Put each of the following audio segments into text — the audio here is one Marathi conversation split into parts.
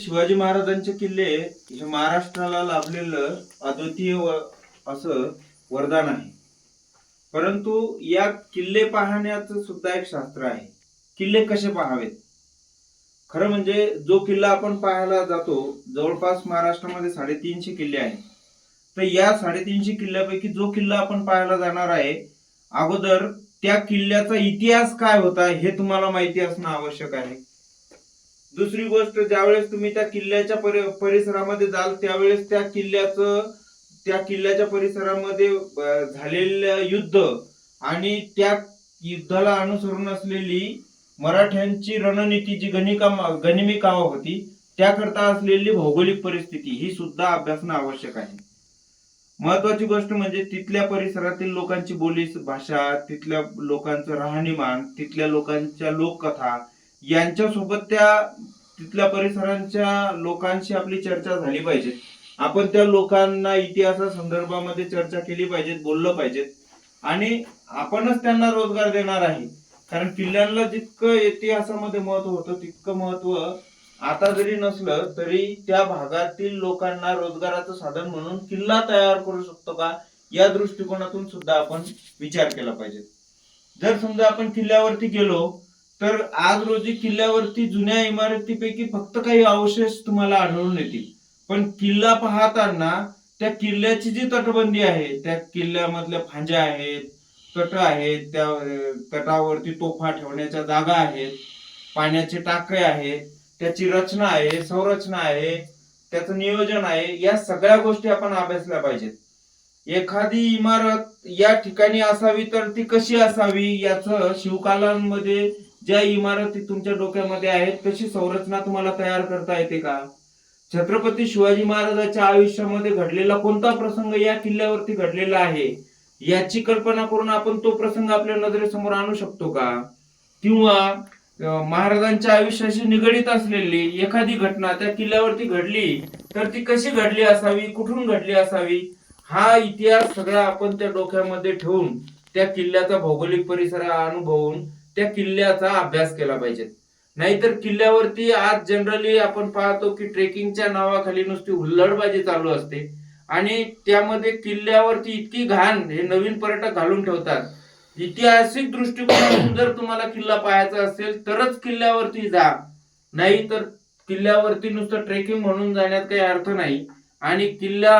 शिवाजी महाराजांचे किल्ले हे महाराष्ट्राला लाभलेलं अद्वितीय असं वरदान आहे. परंतु या किल्ले पाहण्याचं सुद्धा एक शास्त्र आहे. किल्ले कसे पाहावेत? खरं म्हणजे जो किल्ला आपण पाहायला जातो जवळपास महाराष्ट्रामध्ये साडेतीनशे किल्ले आहेत. तर या साडेतीनशे किल्ल्यापैकी जो किल्ला आपण पाहायला जाणार आहे अगोदर त्या किल्ल्याचा इतिहास काय होता हे तुम्हाला माहिती असणं आवश्यक आहे. दुसरी गोष्ट ज्यावेळेस तुम्ही त्या किल्ल्याच्या परिसरामध्ये जाल त्यावेळेस त्या किल्ल्याचं त्या किल्ल्याच्या परिसरामध्ये झालेलं युद्ध आणि त्या युद्धाला अनुसरून असलेली मराठ्यांची रणनीती जी गणिका गनिमी होती त्याकरता असलेली भौगोलिक परिस्थिती ही सुद्धा अभ्यासणं आवश्यक आहे. महत्वाची गोष्ट म्हणजे तिथल्या परिसरातील लोकांची बोली भाषा तिथल्या लोकांचं राहणीमान तिथल्या लोकांच्या लोककथा यांच्यासोबत त्या तिथल्या परिसरांच्या लोकांशी आपली चर्चा झाली पाहिजे. आपण त्या लोकांना इतिहासा संदर्भामध्ये चर्चा केली पाहिजे बोललं पाहिजेत. आणि आपणच त्यांना रोजगार देणार आहे. कारण किल्ल्यांना जितकं इतिहासामध्ये महत्त्व होतं तितकं महत्त्व आता जरी नसलं तरी त्या भागातील लोकांना रोजगाराचं साधन म्हणून किल्ला तयार करू शकतो का या दृष्टिकोनातून सुद्धा आपण विचार केला पाहिजे. जर समजा आपण किल्ल्यावरती गेलो तर आज रोजी किल्ल्यावरती जुन्या इमारतीपैकी फक्त काही अवशेष तुम्हाला आढळून येतील. पण किल्ला पाहताना त्या किल्ल्याची जी तटबंदी आहे त्या किल्ल्यामधल्या फांज्या आहेत तट आहेत त्या तटावरती तोफा ठेवण्याच्या जागा आहेत पाण्याचे टाके आहेत त्याची रचना आहे संरचना आहे त्याचं नियोजन आहे या सगळ्या गोष्टी आपण अभ्यासल्या पाहिजेत. एखादी इमारत या ठिकाणी असावी तर ती कशी असावी याचं शिवकालांमध्ये ज्या इमारती तुमच्या डोक्यामध्ये आहेत तशी संरचना तुम्हाला तयार करता येते का? छत्रपती शिवाजी महाराजांच्या आयुष्यामध्ये घडलेला कोणता प्रसंग या किल्ल्यावरती घडलेला आहे? याची कल्पना करून आपण तो प्रसंग आपल्या नजरेसमोर आणू शकतो का? किंवा महाराजांच्या आयुष्याशी निगडीत असलेली एखादी घटना त्या किल्ल्यावरती घडली तर ती कशी घडली असावी? कुठून घडली असावी? हा इतिहास सगळा आपण त्या डोक्यामध्ये ठेवून त्या किल्ल्याचा भौगोलिक परिसर अनुभवून त्या किल्ल्याचा अभ्यास केला पाहिजे. नाहीतर किल्ल्यावरती आज जनरली आपण पाहतो की ट्रेकिंगच्या नावाखाली नुसती हुल्लडबाजी चालू असते. आणि त्यामध्ये किल्ल्यावरती इतकी घाण हे नवीन पर्यटक घालून ठेवतात. ऐतिहासिक दृष्टिकोनातून जर तुम्हाला किल्ला पाहायचा असेल तरच किल्ल्यावरती जा. नाही तर किल्ल्यावरती नुसतं ट्रेकिंग म्हणून जाण्यात काही अर्थ नाही. आणि किल्ला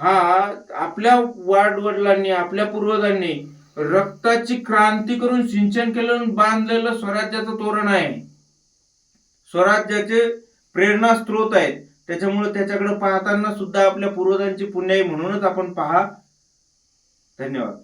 हा आपल्या वाडवडिलांनी आपल्या पूर्वजांनी रक्ताची क्रांती करून सिंचन केलं बांधलेलं स्वराज्याचं तोरण आहे. स्वराज्याचे प्रेरणा स्त्रोत आहेत. त्याच्यामुळे त्याच्याकडे पाहताना सुद्धा आपल्या पूर्वजांची पुण्याई म्हणूनच आपण पहा. धन्यवाद.